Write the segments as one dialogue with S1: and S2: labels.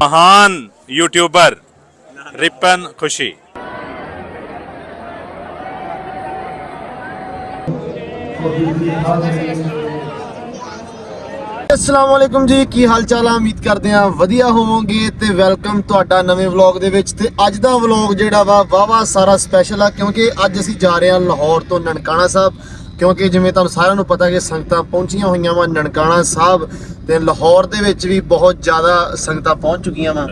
S1: ਮਹਾਨ YouTuber ripen ਖੁਸ਼ੀ
S2: ਅਸਲਾਮ ਵਾਲੇਕੁਮ ਜੀ ਕੀ ਹਾਲ ਚਾਲ ਆ? ਉਮੀਦ ਕਰਦੇ ਆ ਵਧੀਆ ਹੋਵੋਗੇ ਤੇ ਵੈਲਕਮ ਤੁਹਾਡਾ ਨਵੇਂ ਵਲੌਗ ਦੇ ਵਿੱਚ ਤੇ ਅੱਜ ਦਾ ਵਲੌਗ ਜਿਹੜਾ ਵਾ ਵਾਵਾ ਸਾਰਾ ਸਪੈਸ਼ਲ ਆ ਕਿਉਂਕਿ ਅੱਜ ਅਸੀਂ ਜਾ ਰਹੇ ਹਾਂ ਲਾਹੌਰ ਤੋਂ ਨਨਕਾਣਾ ਸਾਹਿਬ। ਕਿਉਂਕਿ ਜਿਵੇਂ ਤੁਹਾਨੂੰ ਸਾਰਿਆਂ ਨੂੰ ਪਤਾ ਕਿ ਸੰਗਤਾਂ ਪਹੁੰਚੀਆਂ ਹੋਈਆਂ ਵਾ ਨਨਕਾਣਾ ਸਾਹਿਬ ਤੇ ਲਾਹੌਰ ਦੇ ਵਿੱਚ ਵੀ ਬਹੁਤ ਜ਼ਿਆਦਾ ਸੰਗਤਾਂ ਪਹੁੰਚ ਚੁੱਕੀਆਂ ਵਾ।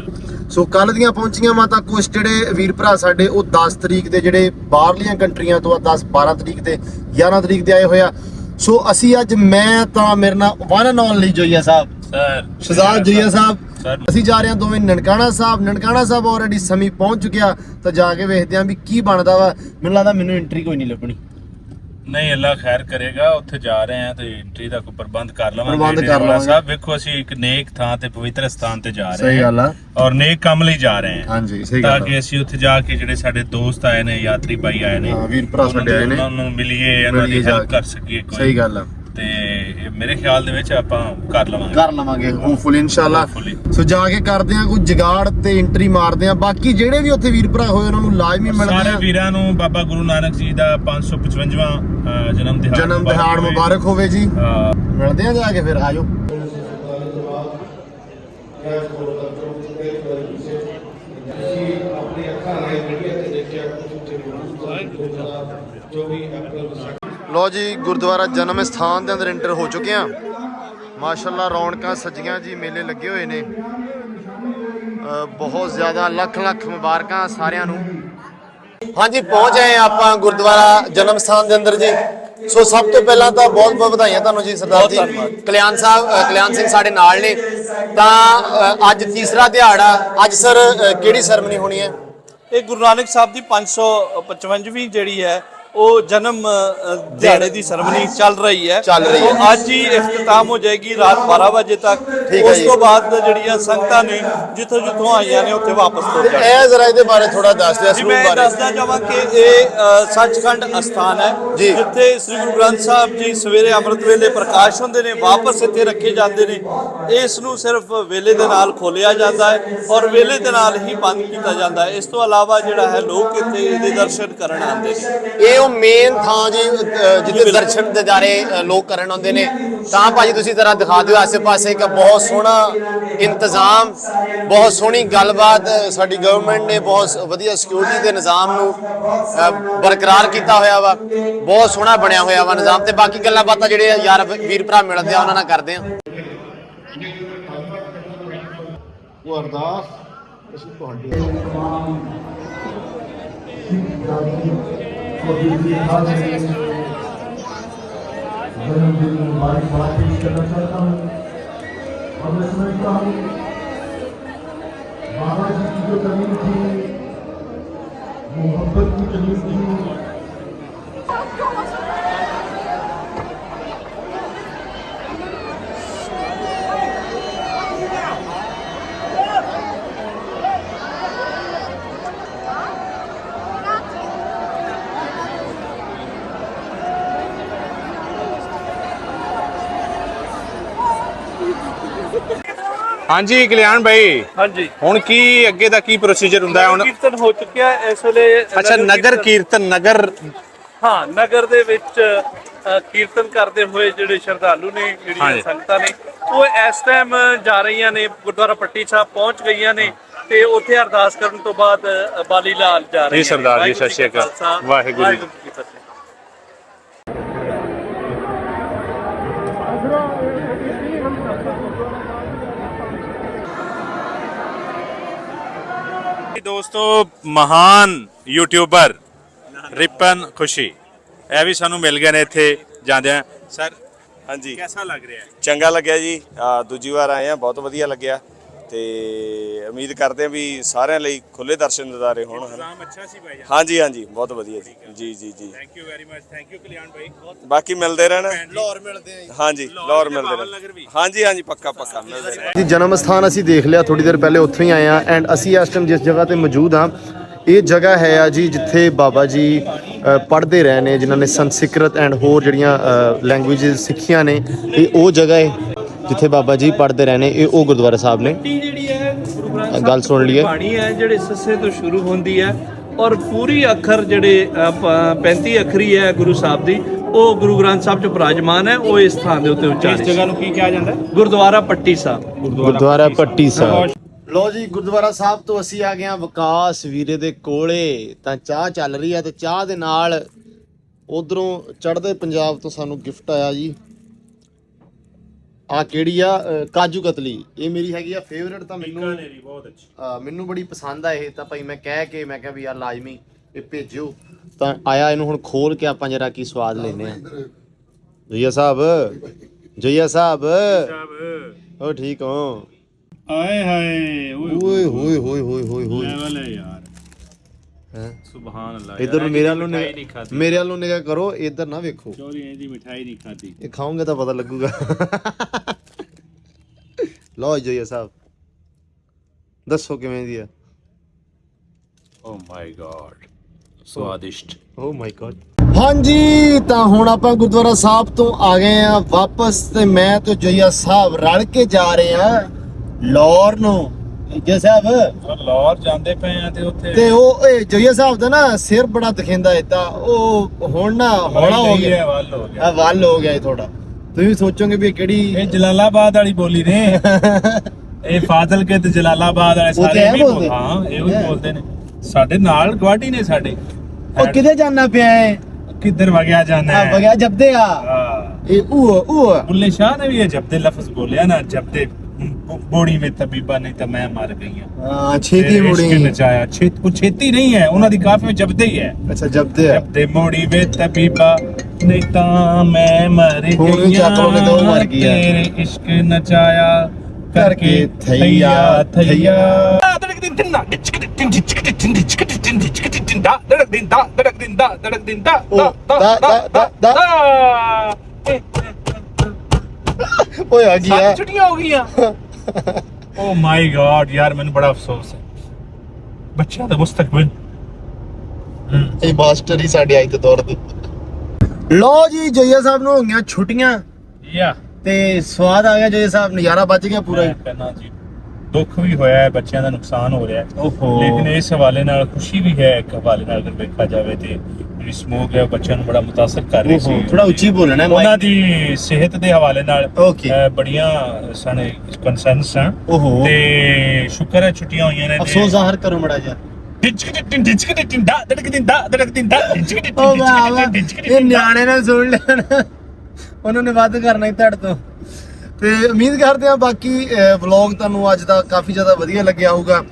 S2: ਸੋ ਕੱਲ ਦੀਆਂ ਪਹੁੰਚੀਆਂ ਵਾ ਤਾਂ ਕੁਝ ਜਿਹੜੇ ਵੀਰ ਭਰਾ ਸਾਡੇ ਉਹ 10 ਤਰੀਕ ਦੇ ਜਿਹੜੇ ਬਾਹਰਲੀਆਂ ਕੰਟਰੀਆਂ ਤੋਂ ਆ 10 12 ਤਰੀਕ ਤੇ 11 ਤਰੀਕ ਦੇ ਆਏ ਹੋਇਆ ਸੋ ਅਸੀਂ ਅੱਜ ਮੈਂ ਤਾਂ ਮੇਰੇ ਨਾਲ one and only Joiya
S1: Sahib.
S2: Sir Shahzad Joiya
S1: Sahib.
S2: ਅਸੀਂ ਜਾ ਰਹੇ ਹਾਂ ਦੋਵੇਂ ਨਨਕਾਣਾ ਸਾਹਿਬ। ਨਨਕਾਣਾ ਸਾਹਿਬ ਆਲਰੇਡੀ ਸਮੀ ਪਹੁੰਚ ਚੁੱਕਿਆ ਤਾਂ ਜਾ ਕੇ ਵੇਖਦੇ ਹਾਂ ਵੀ ਕੀ ਬਣਦਾ ਵਾ। ਮੈਨੂੰ ਲੱਗਦਾ ਮੈਨੂੰ ਐਂਟਰੀ ਕੋਈ ਨਹੀਂ ਲੱਭਣੀ।
S1: ਨਹੀਂ ਅੱਲਾ ਖੈਰ ਕਰੇਗਾ ਉੱਥੇ ਜਾ ਰਹੇ ਆ ਤੇ ਐਂਟਰੀ ਦਾ ਕੋਈ ਪ੍ਰਬੰਧ ਕਰ ਲਵਾਂਗੇ
S2: ਪ੍ਰਬੰਧ ਕਰ
S1: ਡੇਰੇ ਵਾਲਾ
S2: ਲਵਾਂਗੇ।
S1: ਸਾਹਿਬ ਵੇਖੋ ਅਸੀਂ ਇੱਕ ਨੇਕ ਥਾਂ ਤੇ ਪਵਿੱਤਰ ਸਥਾਨ ਤੇ ਜਾ ਰਹੇ
S2: ਸਹੀ
S1: ਹਾਂ
S2: ਗੱਲ ਆ
S1: ਔਰ ਨੇਕ ਕੰਮ ਲਈ ਜਾ ਰਹੇ ਹਾਂ
S2: ਹਾਂਜੀ ਸਹੀ
S1: ਤਾਂ
S2: ਗੱਲ
S1: ਕਿ
S2: ਆ
S1: ਅਸੀਂ ਉੱਥੇ ਜਾ ਕੇ ਜਿਹੜੇ ਸਾਡੇ ਦੋਸਤ ਆਏ ਨੇ ਯਾਤਰੀ ਭਾਈ ਆਏ ਨੇ
S2: ਹਾਂ, ਵੀਰ ਭਰਾ
S1: ਉਹਨਾਂ
S2: ਸਾਡੇ ਆਏ ਨੇ।
S1: ਉਹਨਾਂ ਨੂੰ ਮਿਲੀਏ ਇਹਨਾਂ
S2: ਮਿਲੀਏ
S1: ਦੀ
S2: ਜਾ
S1: ਹੈਲਪ
S2: ਕੇ।
S1: ਕਰ ਸਕੀਏ ਕੋਈ
S2: ਸਹੀ ਗੱਲ ਆ
S1: ਤੇ ਮੇਰੇ ਖਿਆਲ ਦੇ ਵਿੱਚ ਆਪਾਂ ਕਰ ਲਵਾਂਗੇ।
S2: ਕਰ ਲਵਾਂਗੇ ਹੋਪਫੁਲ ਇਨਸ਼ਾਅੱਲਾ। ਸੋ ਜਾ ਕੇ ਕਰਦੇ ਹਾਂ ਕੋਈ ਜਗਾੜ ਤੇ ਐਂਟਰੀ ਮਾਰਦੇ ਹਾਂ। ਬਾਕੀ ਜਿਹੜੇ ਵੀ ਉੱਥੇ ਵੀਰ ਭਰਾ ਹੋਏ ਉਹਨਾਂ ਨੂੰ ਲਾਜ਼ਮੀ ਮਿਲਦੇ
S1: ਸਾਰੇ
S2: ਆ
S1: ਵੀਰਾਂ ਨੂੰ ਬਾਬਾ ਗੁਰੂ ਨਾਨਕ ਜੀ ਦਾ 555ਵਾਂ ਅ, ਜਨਮ ਦਿਹਾੜਾ
S2: ਜਨਮ ਦਿਹਾੜ। ਮੁਬਾਰਕ ਹੋਵੇ ਜੀ। ਮਿਲਦੇ ਆ ਜਾ ਕੇ ਫਿਰ ਆਜੋ। ਲੋ ਜੀ ਗੁਰਦੁਆਰਾ ਜਨਮ ਸਥਾਨ ਦੇ ਅੰਦਰ ਐਂਟਰ ਹੋ ਚੁੱਕੇ ਆ ਮਾਸ਼ਾਅੱਲਾ ਰੌਣਕਾਂ ਸਜੀਆਂ ਜੀ ਮੇਲੇ ਲੱਗੇ ਹੋਏ ਨੇ। ਬਹੁਤ ਜ਼ਿਆਦਾ ਲੱਖ ਲੱਖ ਮੁਬਾਰਕਾਂ ਸਾਰਿਆਂ ਨੂੰ। ਹਾਂਜੀ ਪਹੁੰਚ ਆਏ ਹਾਂ ਆਪਾਂ ਗੁਰਦੁਆਰਾ ਜਨਮ ਸਥਾਨ ਦੇ ਅੰਦਰ ਜੀ। ਸੋ ਸਭ ਤੋਂ ਪਹਿਲਾਂ ਤਾਂ ਬਹੁਤ ਬਹੁਤ ਵਧਾਈਆਂ ਤੁਹਾਨੂੰ ਜੀ ਸਰਦਾਰ ਜੀ। ਕਲਿਆਣ ਸਾਹਿਬ ਕਲਿਆਣ ਸਿੰਘ ਸਾਡੇ ਨਾਲ ਨੇ। ਤਾਂ ਅੱਜ ਤੀਸਰਾ ਦਿਹਾੜਾ ਅੱਜ ਸਰ ਕਿਹੜੀ ਸੈਰਮਨੀ ਹੋਣੀ ਹੈ?
S3: ਇਹ ਗੁਰੂ ਨਾਨਕ ਸਾਹਿਬ ਦੀ 555ਵੀਂ ਜਿਹੜੀ ਹੈ ਉਹ ਜਨਮ ਦਿਹਾੜੇ ਦੀ ਸਰਮਨੀ ਚੱਲ ਰਹੀ ਹੈ।
S2: ਚੱਲ ਰਹੀ ਹੈ।
S3: ਸੋ ਅੱਜ ਹੀ ਇਖਤਤਾਮ ਹੋ ਜਾਏਗੀ ਰਾਤ 12 ਵਜੇ ਤੱਕ। ਉਸ। ਤੋਂ ਬਾਅਦ ਜਿਹੜੀਆਂ ਸੰਗਤਾਂ ਨੇ ਜਿੱਥੋਂ ਜਿੱਥੋਂ ਆਈਆਂ ਨੇ ਉੱਥੇ ਵਾਪਸ ਤੁਰ ਜਾਣ।
S2: ਇਹ ਜ਼ਰਾ ਇਹਦੇ ਬਾਰੇ ਥੋੜਾ ਦੱਸ ਦਿਓ ਸਰੂਪ
S3: ਮੈਂ
S2: ਬਾਰੇ।
S3: ਦੱਸਦਾ ਜਾਵਾਂ ਕਿ ਇਹ ਸੱਚਖੰਡ ਅਸਥਾਨ ਹੈ। ਜਿੱਥੇ ਸ੍ਰੀ ਗੁਰੂ ਗ੍ਰੰਥ ਸਾਹਿਬ ਜੀ ਸਵੇਰੇ ਅੰਮ੍ਰਿਤ ਵੇਲੇ ਪ੍ਰਕਾਸ਼ ਹੁੰਦੇ ਨੇ ਵਾਪਸ ਇੱਥੇ ਰੱਖੇ ਜਾਂਦੇ ਨੇ। ਇਸ ਨੂੰ ਸਿਰਫ ਵੇਲੇ ਦੇ ਨਾਲ ਖੋਲਿਆ ਜਾਂਦਾ ਹੈ ਔਰ ਵੇਲੇ ਦੇ ਨਾਲ ਹੀ ਬੰਦ ਕੀਤਾ ਜਾਂਦਾ ਹੈ। ਇਸ ਤੋਂ ਇਲਾਵਾ ਜਿਹੜਾ ਹੈ ਲੋਕ ਇੱਥੇ ਇਹਦੇ ਦਰਸ਼ਨ ਕਰਨ ਆਉਂਦੇ ਨੇ।
S2: ਇਹ ਉਹ ਮੇਨ ਥਾਂ ਜੀ ਅ, ਜਿੱਥੇ ਦਰਸ਼ਨ ਦਿਦਾਰੇ ਅ, ਲੋਕ ਕਰਨ ਆਉਂਦੇ ਨੇ। ਤਾਂ ਭਾਜੀ ਤੁਸੀਂ ਜ਼ਰਾ ਦਿਖਾ ਦਿਓ ਆਸੇ-ਪਾਸੇ ਕਿ ਬਹੁਤ ਸੋਹਣਾ ਇੰਤਜ਼ਾਮ ਬਹੁਤ ਸੋਹਣੀ ਗੱਲਬਾਤ ਅ, ਸਾਡੀ ਗਵਰਨਮੈਂਟ ਨੇ ਬਹੁਤ ਵਧੀਆ ਸਿਕਿਉਰਿਟੀ ਦੇ ਨਿਜ਼ਾਮ ਨੂੰ ਅ, ਬਰਕਰਾਰ ਕੀਤਾ ਹੋਇਆ ਵਾ। ਬਹੁਤ ਸੋਹਣਾ ਬਣਿਆ ਹੋਇਆ ਵਾ ਨਿਜ਼ਾਮ ਤੇ ਬਾਕੀ ਗੱਲਾਂ ਬਾਤਾਂ ਜਿਹੜੇ ਯਾਰ ਵੀਰ ਭਰਾ ਮਿਲਦੇ ਆ ਉਹਨਾਂ ਨਾਲ ਕਰਦੇ ਆ। ਉਹ ਅਰਦਾਸ ਅਸੀਂ ਤੁਹਾਡੇ
S4: जन्मदिन मुबारक बात पेश करना चाहता हूँ और मैं समझता हूँ बाबा जी की जो जमीन थी मोहब्बत की जमीन थी
S1: ਹਾਂਜੀ ਕਲਿਆਣ ਭਾਈ
S3: ਹਾਂਜੀ
S1: ਹੁਣ ਕੀ ਅੱਗੇ ਦਾ ਕੀ ਪ੍ਰੋਸੀਜਰ ਹੁੰਦਾ ਹੈ ਹੁਣ
S3: ਕੀਰਤਨ ਹੋ ਚੁੱਕਿਆ ਹੈ ਇਸ ਵੇਲੇ
S1: ਅੱਛਾ ਨਗਰ ਕੀਰਤਨ ਨਗਰ
S3: ਹਾਂ ਨਗਰ ਦੇ ਵਿੱਚ ਅ, ਕੀਰਤਨ ਕਰਦੇ ਹੋਏ ਜਿਹੜੇ ਸ਼ਰਧਾਲੂ ਨੇ ਜਿਹੜੀਆਂ
S1: ਹਾਂਜੀ।
S3: ਸੰਗਤਾਂ ਨੇ ਉਹ ਇਸ ਟਾਈਮ ਜਾ ਰਹੀਆਂ ਨੇ ਗੁਰਦੁਆਰਾ ਪੱਟੀ ਸਾਹਿਬ ਪਹੁੰਚ ਗਈਆਂ ਨੇ ਤੇ ਉੱਥੇ ਅਰਦਾਸ ਕਰਨ ਤੋਂ ਬਾਅਦ ਅ, ਬਾਲੀ ਲਾਲ ਜਾ ਰਹੀਆਂ
S1: ਜੀ ਸਰਦਾਰ ਜੀ,
S3: ਨੇ।
S1: ਸਤਿ ਸ਼੍ਰੀ ਅਕਾਲ।
S3: ਖਾਲਸਾ,
S1: ਵਾਹਿਗੁਰੂ ਜੀ।
S3: ਕੀ ਫਤਿਹ
S1: ਦੋਸਤੋ ਮਹਾਨ ਯੂਟਿਊਬਰ ਰਿਪਨ ਖੁਸ਼ੀ। ਇਹ ਵੀ ਸਾਨੂੰ ਮਿਲ ਗਏ ਨੇ ਇੱਥੇ ਜਾਂਦਿਆਂ। ਸਰ
S5: ਹਾਂਜੀ।
S1: ਕਿਹਦਾ ਲੱਗ ਰਿਹਾ? ਹੈ
S5: ਚੰਗਾ ਲੱਗਿਆ ਜੀ। ਦੂਜੀ ਵਾਰ ਆਏ ਆ ਬਹੁਤ ਵਧੀਆ ਲੱਗਿਆ। ਤੇ ਉਮੀਦ ਕਰਦੇ ਆ ਵੀ ਸਾਰਿਆਂ ਲਈ ਖੁੱਲੇ ਦਰਸ਼ਨ ਦਿਦਾਰੇ ਹੋਣ ਹਨਾ।
S1: ਨਾਮ ਅੱਛਾ ਸੀ ਭਾਈ
S5: ਹਾਂਜੀ ਹਾਂਜੀ ਬਹੁਤ ਵਧੀਆ ਜੀ। ਜੀ ਜੀ ਜੀ।
S1: Thank you very much thank you Kalyan Bhai.
S5: ਬਾਕੀ ਮਿਲਦੇ ਰਹਿਣਾ।
S2: ਲਾਹੌਰ ਮਿਲਦੇ ਆ
S5: ਹਾਂਜੀ ਲਾਹੌਰ ਮਿਲਦੇ ਰਹਿਣਾ। ਹਾਂਜੀ ਹਾਂਜੀ ਪੱਕਾ ਪੱਕਾ ਮਿਲਦੇ ਰਹਿਣਾ।
S2: ਜੀ ਜਨਮ ਸਥਾਨ ਅਸੀਂ ਦੇਖ ਲਿਆ ਥੋੜੀ ਦੇਰ ਪਹਿਲੇ ਉੱਥੋਂ ਹੀ ਆਏ ਆ ਐਂਡ ਅਸੀਂ ਇਸ ਟਾਈਮ ਜਿਸ ਜਗ੍ਹਾ ਤੇ ਮੌਜੂਦ ਆ ਇਹ ਜਗ੍ਹਾ ਹੈ ਆ ਜੀ ਜਿੱਥੇ ਬਾਬਾ ਜੀ ਪੜ੍ਹਦੇ ਰਹੇ ਨੇ ਜਿਨ੍ਹਾਂ ਨੇ ਸੰਸਕ੍ਰਿਤ ਐਂਡ ਹੋਰ ਜਿਹੜੀਆਂ ਲੈਂਗੁਏਜਸ ਸਿੱਖੀਆਂ ਨੇ ਇਹ ਉਹ ਜਗ੍ਹਾ ਹੈ। ਜਿੱਥੇ ਬਾਬਾ ਜੀ ਪੜ੍ਹਦੇ ਰਹੇ ਨੇ ਇਹ ਉਹ ਗੁਰਦੁਆਰਾ ਸਾਹਿਬ ਨੇ।
S3: ਪੱਟੀ ਜਿਹੜੀ ਹੈ ਗੁਰੂ ਗ੍ਰੰਥ ਸਾਹਿਬ
S2: ਗੱਲ ਸੁਣ ਲਈਏ।
S3: ਬਾਣੀ ਹੈ ਜਿਹੜੇ ਸੱਸੇ ਤੋਂ ਸ਼ੁਰੂ ਹੁੰਦੀ ਹੈ ਔਰ ਪੂਰੀ ਅੱਖਰ ਜਿਹੜੇ ਅ, ਪ- 35 ਅੱਖਰੀ ਹੈ ਗੁਰੂ ਸਾਹਿਬ ਦੀ ਉਹ ਗੁਰੂ ਗ੍ਰੰਥ ਸਾਹਿਬ ਚ ਬਿਰਾਜਮਾਨ ਹੈ ਉਹ ਇਸ ਥਾਂ ਦੇ ਉੱਤੇ ਉਚਾਰਿਤ ਇਸ ਜਗ੍ਹਾ ਨੂੰ ਕੀ ਕਿਹਾ ਜਾਂਦਾ? ਗੁਰਦੁਆਰਾ ਪੱਟੀ ਸਾਹਿਬ।
S2: ਗੁਰਦੁਆਰਾ ਪੱਟੀ ਸਾਹਿਬ। ਲੋ ਜੀ ਗੁਰਦੁਆਰਾ ਸਾਹਿਬ ਤੋਂ ਅਸੀਂ ਆ ਗਏ ਹਾਂ ਵਿਕਾਸ ਵੀਰੇ ਦੇ ਕੋਲੇ। ਤਾਂ ਚਾਹ ਚੱਲ ਰਹੀ ਹੈ ਤੇ ਚਾਹ ਦੇ ਨਾਲ ਉਧਰੋਂ ਚੜ੍ਹਦੇ ਪੰਜਾਬ ਤੋਂ ਸਾਨੂੰ ਗਿਫਟ ਆਇਆ ਜੀ। ਆ ਕਿਹੜੀ ਆ? ਅ, ਕਾਜੂ ਕਤਲੀ। ਇਹ ਮੇਰੀ ਹੈਗੀ ਆ ਫੇਵਰਟ ਤਾਂ ਮੈਨੂੰ
S1: ਬਹੁਤ ਅੱਛੀ।
S2: ਅ, ਮੈਨੂੰ ਬੜੀ ਪਸੰਦ ਆ ਇਹ। ਤਾਂ ਭਾਈ ਮੈਂ ਕਹਿ ਕੇ ਮੈਂ ਕਿਹਾ ਵੀ ਯਾਰ ਲਾਜ਼ਮੀ ਇਹ ਭੇਜਿਓ। ਤਾਂ ਆਇਆ ਇਹਨੂੰ ਹੁਣ ਖੋਲ ਕੇ ਆਪਾਂ ਜਰਾ ਕੀ ਸਵਾਦ ਲੈਨੇ ਆ। ਜਈਆ ਸਾਹਿਬ। ਜਈਆ ਸਾਹਿਬ। ਹੋ ਠੀਕ ਹੋ?
S1: ਆਏ ਹਾਏ ਓਏ
S2: ਓਏ ਹੋਏ ਹੋਏ ਹੋਏ ਹੋਏ ਹੋਏ।
S1: ਲੈਵਲ ਹੈ ਯਾਰ।
S2: ਹੈਂ?
S1: ਸੁਭਾਨ ਅੱਲਾਹ
S2: ਇਧਰ ਮੇਰੇ ਵੱਲੋਂ ਨਿਗਾਹ
S1: ਖਾਦੀ
S2: ਮੇਰੇ ਵੱਲੋਂ ਨਿਗਾਹ ਕਰੋ ਇਧਰ ਨਾ ਵੇਖੋ।
S1: ਚੋਰੀ ਦੀ ਮਿਠਾਈ ਨਹੀਂ ਖਾਦੀ
S2: ਇਹ ਖਾਓਗੇ ਤਾਂ ਪਤਾ ਲੱਗੂਗਾ। ਲਓ ਜਈਆ ਸਾਹਿਬ। ਦੱਸੋ ਕਿਵੇਂ ਦੀ ਆ?
S1: ਓ ਮਾਈ ਗॉड ਸਵਾਦਿਸ਼ਟ।
S2: ਓ ਮਾਈ ਗॉड ਹਾਂਜੀ ਤਾਂ ਹੁਣ ਆਪਾਂ ਗੁਰਦੁਆਰਾ ਸਾਹਿਬ ਤੋਂ ਆ ਗਏ ਆ ਵਾਪਸ ਤੇ ਮੈਂ ਤੇ ਜਈਆ ਸਾਹਿਬ ਰਲ ਕੇ ਜਾ ਰਹੇ ਆ ਲਾਹੌਰ ਨੂੰ। ਜਈਆ ਸਾਹਿਬ।
S1: ਲਾਹੌਰ ਜਾਂਦੇ ਪਏ ਆ ਤੇ ਉੱਥੇ
S2: ਤੇ ਉਹ ਇਹ ਜਈਆ ਸਾਹਿਬ ਦਾ ਨਾ ਸਿਰ ਬੜਾ ਦਿਖਿੰਦਾ ਏਦਾਂ। ਉਹ ਹੁਣ ਨਾ ਹੌਲਾ ਹੋ ਗਿਆ।
S1: ਵੱਲ ਹੋ
S2: ਆ ਵੱਲ ਹੋ ਗਿਆ ਇਹ ਥੋੜਾ ਤੁਸੀਂ ਸੋਚੋਗੇ ਵੀ ਇਹ ਕਿਹੜੀ
S1: ਇਹ ਜਲਾਲਾਬਾਦ ਵਾਲੀ ਬੋਲੀ ਨੇ। ਇਹ ਫਾਜ਼ਲ ਕੇ ਤੇ ਜਲਾਲਾਬਾਦ ਵਾਲੇ
S2: ਉਹ ਤੇ
S1: ਸਾਰੇ
S2: ਇਹ
S1: ਵੀ
S2: ਬੋਲਦੇ?
S1: ਹਾਂ ਇਹੋ ਹੀ? ਬੋਲਦੇ ਨੇ। ਸਾਡੇ ਨਾਲ ਗਵਾਡੀ ਨੇ ਸਾਡੇ।
S2: ਉਹ ਕਿੱਥੇ ਜਾਣਾ ਪਿਆ ਹੈ
S1: ਕਿੱਧਰ ਵਗਿਆ ਜਾਣਾ
S2: ਆ
S1: ਹੈ?
S2: ਬਗਿਆ ਜਬਦੇ ਆ।
S1: ਹਾਂ।
S2: ਇਹ ਉਹ ਉਹ।
S1: ਬੁੱਲੇ ਸ਼ਾਹ ਨੇ ਵੀ ਇਹ ਜਬਦੇ ਲਫ਼ਜ਼ ਬੋਲਿਆ ਨਾ ਜਬਦੇ ਬੋੜੀ ਵਿੱਚ ਤਬੀਬਾ ਨਹੀਂ ਤਾਂ ਮੈਂ ਮਰ ਗਈ ਹਾਂ।
S2: ਹਾਂ ਛੇਤੀ ਮੁੜੀ।
S1: ਨਚਾਇਆ। ਛੇਤ ਉਹ ਛੇਤੀ ਨਹੀਂ ਹੈ। ਉਹਨਾਂ ਦੀ ਕਾਫੀ ਵਿੱਚ ਜਬਦੇ ਹੀ ਹੈ।
S2: ਅੱਛਾ ਜਬਦੇ ਆ।
S1: ਜਬਦੇ ਮੋੜੀ ਵੇ ਤਬੀਬਾ ਨਹੀਂ ਤਾਂ ਮੈਂ ਮਰ ਗਈ
S2: ਵੀ ਚੱਕ ਲਓਗੇ ਤਾਂ ਉਹ ਮਰ ਗਈ ਹੈ।
S1: ਤੇਰੇ ਇਸ਼ਕ ਨਚਾਇਆ। ਕਰਕੇ ਥਈਆ
S2: ਥਈਆ,
S1: ਥਈਆ।
S2: ਉਹ, ਦਾ, ਦਾ, ਦਾ, ਦਾ। ਓਏ ਆ ਗਿਆ
S1: ਸੱਤ ਛੁੱਟੀਆਂ ਹੋ ਗਈਆਂ। ਓ ਮਾਈ ਗॉड ਯਾਰ ਮੈਨੂੰ ਬੜਾ ਅਫਸੋਸ ਹੈ। ਬੱਚਿਆਂ ਦਾ ਮੁਸਤਕਬਲ
S2: ਇਹ ਮਾਸਟਰ ਹੀ ਸਾਡੇ ਆਈ ਤੇ ਦੌਰ ਦੇ ਲੋ ਜੀ ਜਈਆ ਸਾਹਿਬ ਨੂੰ ਹੋ ਗਈਆਂ ਛੁੱਟੀਆਂ।
S1: ਯਾ।
S2: ਤੇ ਸਵਾਦ ਆ ਗਿਆ ਜਈਆ ਸਾਹਿਬ ਨਜ਼ਾਰਾ ਬਚ ਗਿਆ ਪੂਰਾ ਹੀ।
S1: ਕਹਿੰਦਾ ਜੀ ਦੁੱਖ ਵੀ ਹੋਇਆ ਹੈ ਬੱਚਿਆਂ ਦਾ ਨੁਕਸਾਨ ਹੋ ਰਿਹਾ ਹੈ।
S2: ਓਹੋ।
S1: ਲੇਕਿਨ ਇਸ ਹਵਾਲੇ ਨਾਲ ਖੁਸ਼ੀ ਵੀ ਹੈ ਇੱਕ ਹਵਾਲੇ ਨਾਲ ਅਗਰ ਵੇਖਿਆ ਜਾਵੇ ਤੇ। ਜਿਹੜੀ ਸਮੋਕ ਹੈ ਉਹ ਬੱਚਿਆਂ ਨੂੰ ਬੜਾ ਮੁਤਾਸਰ ਕਰ ਰਹੀ ਸੀ।
S2: ਥੋੜਾ ਉੱਚੀ ਬੋਲਣਾ ਹੈ
S1: ਉਹਨਾਂ ਦੀ ਸਿਹਤ ਦੇ ਹਵਾਲੇ ਨਾਲ ਬੜੀਆਂ ਸਾਡੇ ਕੰਸਰਨਸ ਹਨ ਤੇ ਸ਼ੁਕਰ ਹੈ ਛੁੱਟੀਆਂ ਹੋਈਆਂ ਨੇ
S2: ਅਫਸੋਸ ਜ਼ਾਹਰ ਕਰੋ ਮੜਾ ਜਾ ਇਹ ਨਿਆਣੇ ਨੇ ਸੁਣ ਲੈਣ। ਉਹਨਾਂ ਨੇ ਵੱਧ ਕਰਨਾ ਹੀ ਤੁਹਾਡੇ ਤੋਂ। ਤੇ ਉਮੀਦ ਕਰਦੇ ਆ ਬਾਕੀ ਵਲੌਗ ਤੁਹਾਨੂੰ ਅੱਜ ਦਾ ਕਾਫੀ ਜ਼ਿਆਦਾ ਵਧੀਆ ਲੱਗਿਆ ਹੋਊਗਾ।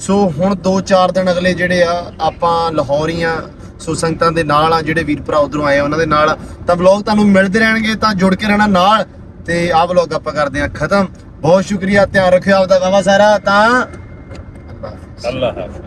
S2: ਸੋ ਹੁਣ 2-4 ਦਿਨ ਅਗਲੇ ਜਿਹੜੇ ਆ ਆਪਾਂ ਲਾਹੌਰੀਆਂ ਸੋ ਸੰਗਤਾਂ ਦੇ ਨਾਲ ਆ ਜਿਹੜੇ ਵੀਰ ਭਰਾ ਉਧਰੋਂ ਆਏ ਆ, ਉਹਨਾਂ ਦੇ ਨਾਲ ਤਾਂ ਵਲੌਗ ਤੁਹਾਨੂੰ ਮਿਲਦੇ ਰਹਿਣਗੇ, ਤਾਂ ਜੁੜ ਕੇ ਰਹਿਣਾ ਨਾਲ। ਤੇ ਆਹ ਵਲੌਗ ਆਪਾਂ ਕਰਦੇ ਆ ਖਤਮ। ਬਹੁਤ ਸ਼ੁਕਰੀਆ, ਧਿਆਨ ਰੱਖਿਓ ਆਪਦਾ ਵਾਵਾ ਸਾਰਾ, ਤਾਂ
S1: ਅੱਲਾਹ ਹਾਫਿਜ਼।